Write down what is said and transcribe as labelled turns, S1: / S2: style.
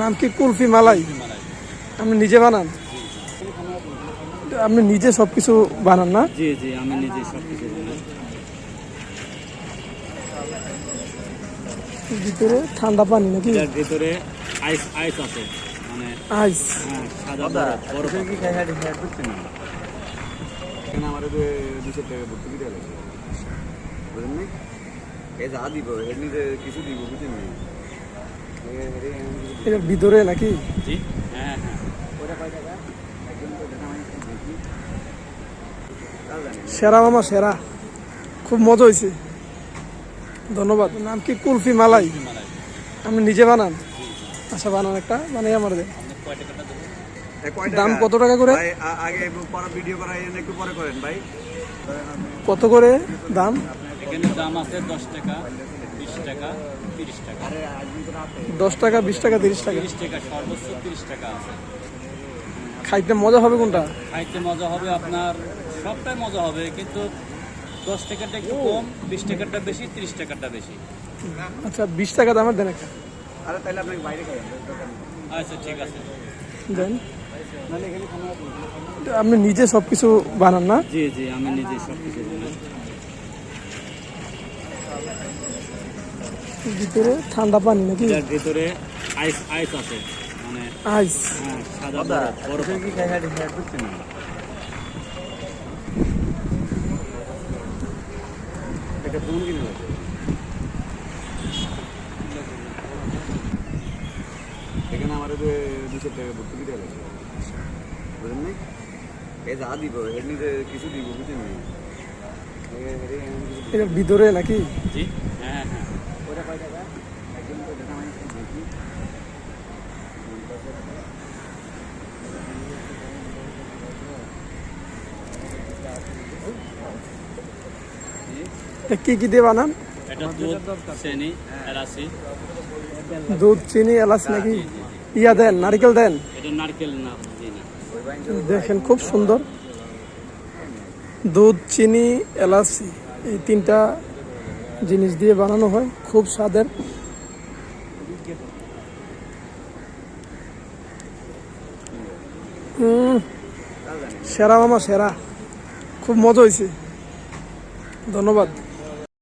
S1: নাম কি? কুলফি মালাই। আপনি নিজে বানান? আপনি নিজে সবকিছু বানান না?
S2: জি জি আমি নিজে সব কিছু বানাই।
S1: ভিতরে ঠান্ডা পানি নাকি?
S2: ভিতরে আইস আইস আছে। মানে
S1: আইস।
S2: হ্যাঁ সাদা বরফ বরফ আছে।
S3: এখানে আমার দুশো টাকা ভর্তি দিতে লাগবে বুঝলেন নি এই যা দিব কিছু দিব বুঝলেন নি
S1: এটার ভিতরে নাকি?
S2: জি। হ্যাঁ হ্যাঁ।
S3: মানে
S1: সেরা মামা সেরা। খুব মজা হয়েছে ধন্যবাদ। নাম কি? কুলফি মালাই। আপনি নিজে বানান? আচ্ছা বানান একটা বানাই আমার দেন।
S2: আপনি কয় টাকাটা দেবেন?
S3: এ কয়
S1: দাম কত টাকা করে?
S3: আগে পরে ভিডিও করা একটু পরে করেন ভাই।
S1: কত করে দাম?
S2: এখানে দাম আছে দশ টাকা। বিশ টাকা তিরিশ টাকা।
S1: দশ টাকা বিশ টাকা তিরিশ টাকা।
S2: তিরিশ টাকা সর্বোচ্চ তিরিশ টাকা আছে।
S1: খাইতে মজা হবে কোনটা?
S2: খাইতে মজা হবে আপনার সবটাই মজা হবে কিন্তু দশ টাকাটা একটু কম বিশ টাকাটা বেশি তিরিশ টাকাটা বেশি।
S1: আচ্ছা বিশ টাকা দামের দেন একটা।
S3: আরে তাহলে আপনাকে বাইরে খাবেন
S2: আচ্ছা ঠিক আছে।
S1: দেন। আপনি নিজে সবকিছু বানান না?
S2: জি জি আমি নিজে সব কিছু বানাই।
S1: ভিতরে ঠান্ডা পানি নাকি
S2: এটার ভিতরে আইস আইস আছে মানে
S1: আইস
S2: হ্যাঁ সাদা বরফ বরফ
S3: কি খাই খাই এটা এখানে আমার দুশো টাকা ভর্তি দিতে লাগবে বুঝলেন নি এই যা দিব কিছু দিব বুঝলেন
S1: ভিতরে নাকি
S2: জি হ্যাঁ হ্যাঁ
S1: কি কি দিয়ে বানান?
S2: এটা দুধ চিনি এলাচি।
S1: দুধ চিনি এলাচ নাকি? ইয়া দেন নারকেল দেন।
S2: এটা নারকেল না।
S1: দেখেন খুব সুন্দর। দুধ চিনি এলাচি এই তিনটা জিনিস দিয়ে বানানো হয় খুব স্বাদের। সেরা মামা সেরা। খুব মজা হয়েছে ধন্যবাদ।